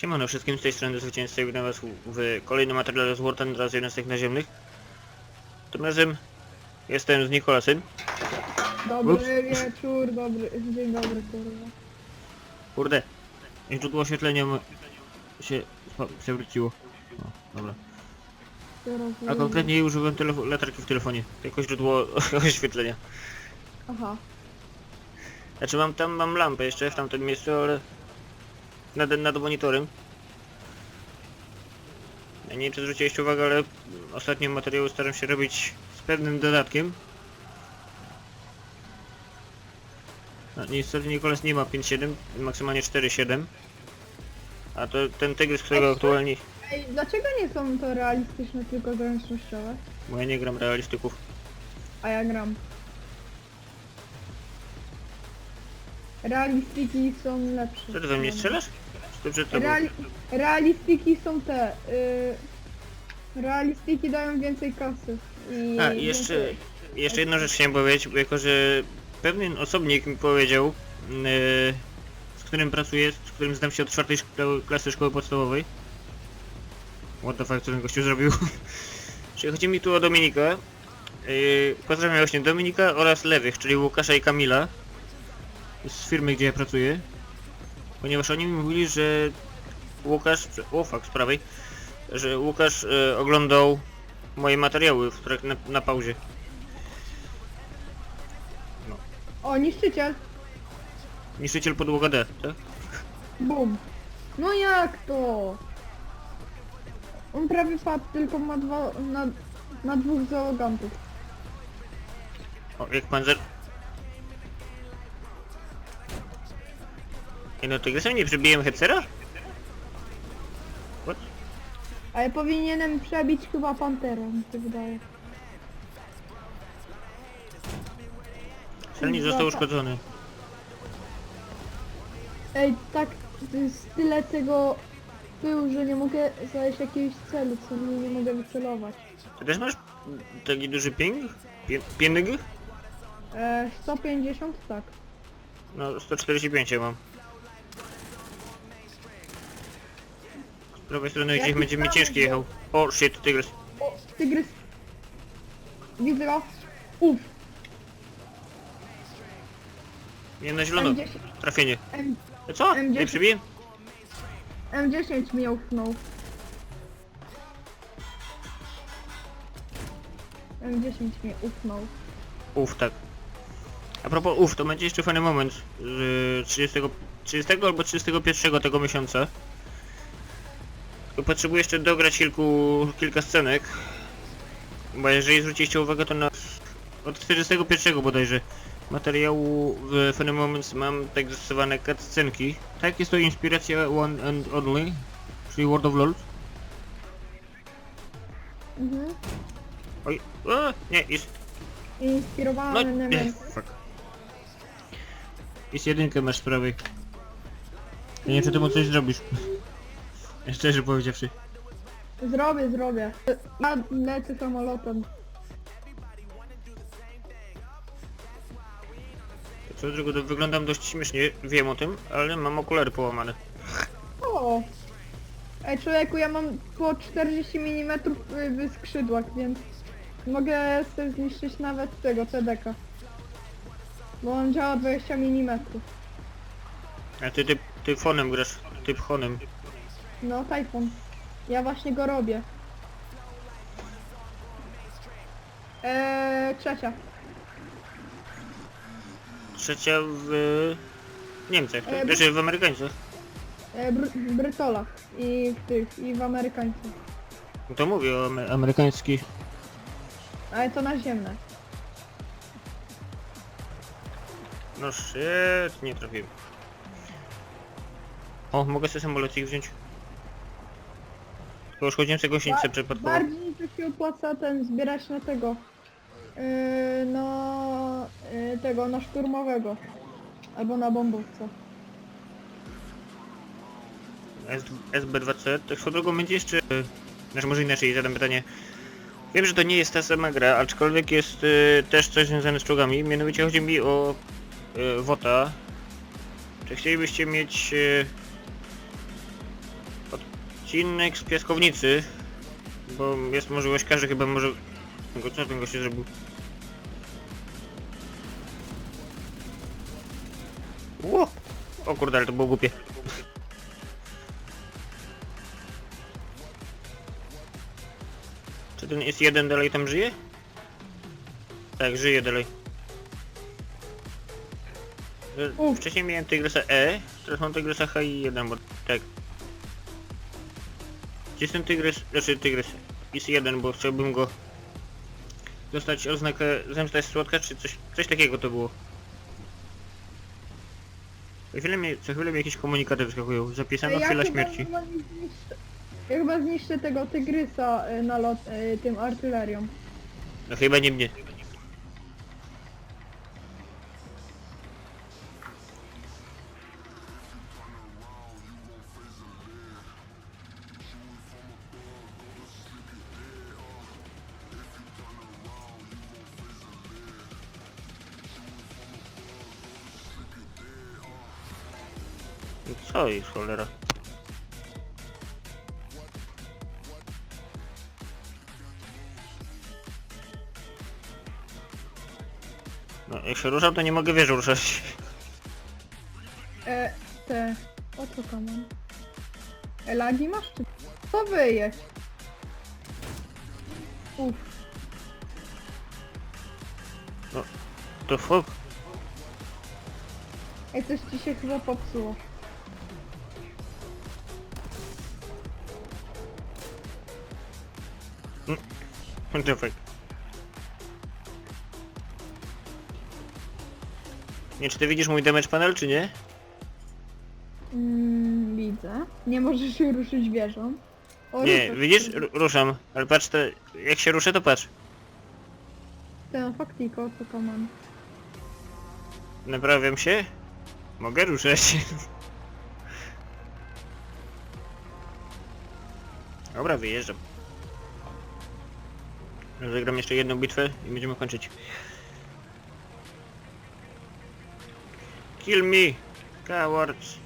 Siemano wszystkim, z tej strony Zwycięzca i witam was w kolejnym materiale z War Thunder z jednostek naziemnych. Tym razem jestem z Nikolasem. Dobry Ups. wieczór, dobry, dzień dobry kurwa. Kurde, źródło oświetlenia mo- się spa- przewróciło. O, dobra. Teraz A konkretnie użyłem telefo- latarki w telefonie, jako źródło oświetlenia. Aha. Znaczy mam tam mam lampę jeszcze w tamtym miejscu, ale nad, nad monitorem. Ja nie wiem czy zwróciłeś uwagę, ale ostatnie materiały staram się robić z pewnym dodatkiem. No, niestety Nikolas nie ma 5.7, maksymalnie 4.7. A to ten tygrys, którego aktualnie... Ej, dlaczego nie są to realistyczne, tylko zręcznościowe? Bo ja nie gram realistyków. A ja gram. Realistyki są lepsze. Co ty we mnie strzelasz? To? Reali realistyki są te. Y realistyki dają więcej kasy. I A, i jeszcze, więcej- jeszcze jedną rzecz chciałem powiedzieć, bo jako że pewien osobnik mi powiedział, yy, z którym pracuję, z którym znam się od czwartej szko- klasy szkoły podstawowej. What the fuck, co ten gościu zrobił? Czyli chodzi mi tu o Dominika. Yy, pozdrawiam właśnie Dominika oraz Lewych, czyli Łukasza i Kamila z firmy, gdzie ja pracuję. Ponieważ oni mi mówili, że Łukasz, o fuck, z prawej, że Łukasz yy, oglądał moje materiały w trak- na, na pauzie. O, niszczyciel. Niszczyciel podłoga D, tak? Bum. No jak to? On prawie padł, tylko ma dwa, na, na dwóch załogantów. O, jak panzer... Ej, no tygrysem nie przebiłem Hepsera? What? A ja powinienem przebić chyba panterę, mi się wydaje. Celnik został uszkodzony. Ej, tak, to jest tyle tego pyłu, że nie mogę znaleźć jakiegoś celu, co nie, nie mogę wycelować. Ty też masz taki duży ping? Pie- Pienyg? E, 150, tak. No, 145 ja mam. Z prawej strony gdzieś Jaki będzie mi tam ciężki był? jechał. O, shit, tygrys. O, tygrys. Widzę go. Uff, Nie na zielono. M10, Trafienie. M, Co? M10. Nie przebiłem? M10 mnie ufnął. M10 mnie ufnął. Uf, tak. A propos uf, to będzie jeszcze fajny moment. że 30, 30 albo 31 tego miesiąca. Tylko potrzebuję jeszcze dograć kilku, kilka scenek. Bo jeżeli zwróciliście uwagę, to na od 41 bodajże materiału w Funny Moments mam tak zastosowane cutscenki. Tak, jest to inspiracja One and Only, czyli World of LoL. Mhm. Oj, o, nie, jest No, Inspirowany nie, fuck. Jest jedynkę masz z prawej. Ja nie wiem, czy temu coś zrobisz. Szczerze powiedziawszy. Zrobię, zrobię. Ja lecę samolotem. Co drugą, to wyglądam dość śmiesznie, wiem o tym, ale mam okulary połamane. O! Ej człowieku, ja mam po 40 mm w skrzydłach, więc mogę sobie zniszczyć nawet tego TDK. Bo on działa 20 mm. A ty, ty, ty fonem grasz, ty honem. No, Typhoon. Ja właśnie go robię. Eee, trzecia. Trzecia w Niemczech, tak? E, Znaczy w Amerykańcach. Eee, br Brytolach i w tych, i w Amerykańcach. No to mówię o ame- amerykańskich. Ale to naziemne. No shit, nie trafiłem. O, mogę sobie samolocik wziąć. Tylko uszkodziłem sobie gąsienicę Ba- przypadkowo. Bardziej to się opłaca ten zbierać na tego. Yy, no yy, tego, na szturmowego. Albo na bombowca. S- SB2C, tak swoją drogą będzie jeszcze... Znaczy może inaczej, zadam pytanie. Wiem, że to nie jest ta sama gra, aczkolwiek jest e, też coś związane z czołgami, mianowicie chodzi mi o e, WOTA. Czy chcielibyście mieć... E, Odcinek z piaskownicy. Bo jest możliwość, każdy chyba może... Go, co ten gość zrobił? Ło! O kurde, ale to było głupie. Czy ten jest jeden dalej tam żyje? Tak, żyje dalej. Wcześniej miałem Tygrysa E, teraz mam Tygrysa H1, bo tak. Gdzie jest ten Tygrys? Znaczy Tygrys. Jest jeden, bo chciałbym go dostać oznakę zemsta jest słodka, czy coś, coś takiego to było. Co chwilę mi, co chwilę mi jakieś komunikaty wyskakują. Zapisana Ej, ja chwila chyba- śmierci. chyba nie zniszczę- Ja chyba zniszczę tego tygrysa y, na lot y, tym artylerią. No chyba nie mnie. No jest cholera? No jak się ruszam to nie mogę wieży ruszać. E, te... O co to mam? E, lagi masz czy... Co wyje? Uff. To fuck? Ej, coś ci się chyba popsuło. What the fuck? Nie, czy ty widzisz mój damage panel, czy nie? Mm, widzę. Nie możesz się ruszyć wieżą. O, Nie, ruszasz widzisz? się. Ru- Ruszam. Ale patrz, to, jak się ruszę, to patrz. Ten faktiko, co to mam? Naprawiam się. Mogę ruszać. Dobra, wyjeżdżam. Zagram jeszcze jedną bitwę i będziemy kończyć. Kill me, cowards.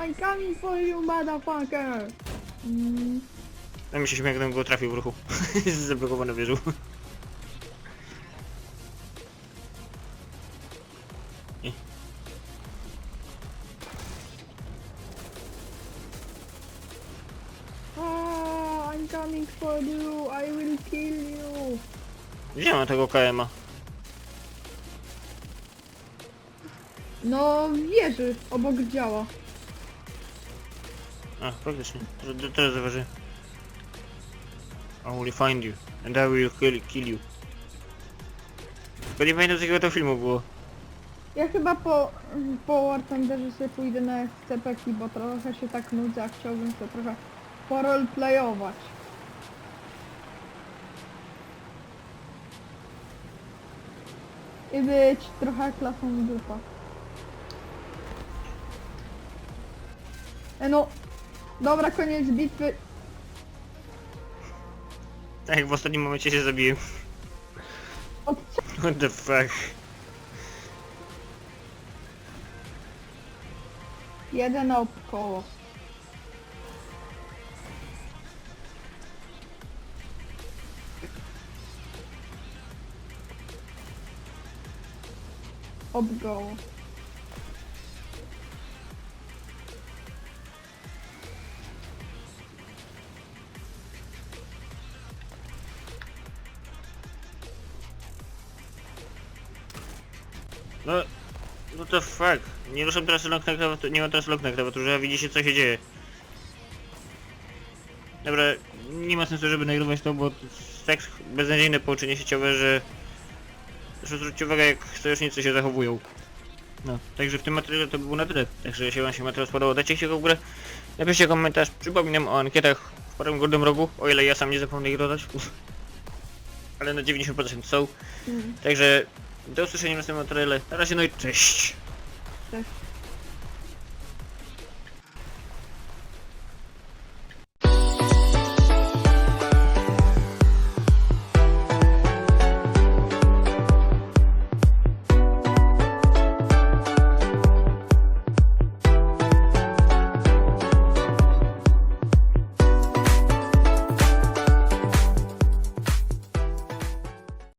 I'm coming for you, motherfucker! Mm, Ja mi się śmieję, gdybym go trafił w ruchu. Zablokowane wieżą. Gdzie mam tego KM-a? No, wieży, obok działa. A, faktycznie. Teraz- Teraz zauważyłem. I will find you. And I will kill, kill you. Tylko nie pamiętam z jakiego to filmu było. Ja chyba po, po War Thunderze sobie pójdę na SCP, bo trochę się tak nudzę, a chciałbym to trochę poroleplayować. I być trochę klasą grupa. E no, dobra, koniec bitwy. Tak w ostatnim momencie się zabiłem. Od What the fuck? jeden naokoło. Obgoło. No... What the fuck? Nie ruszam teraz lock na klawiaturze, nie mam teraz lock na klawiaturze, widzicie co się dzieje. Dobra, nie ma sensu, żeby nagrywać to, bo to tak beznadziejne połączenie sieciowe, że... Zwróćcie uwagę, jak sojusznicy się zachowują. No, także w tym materiale to by było na tyle. Także jeśli wam się materiał spodobał, dajcie się w górę. Napiszcie komentarz, przypominam o ankietach w prawym górnym rogu, o ile ja sam nie zapomnę ich dodać. Ale na 90% są. Mm, Także do usłyszenia w następnym materiale. Na razie no i cześć. Cześć.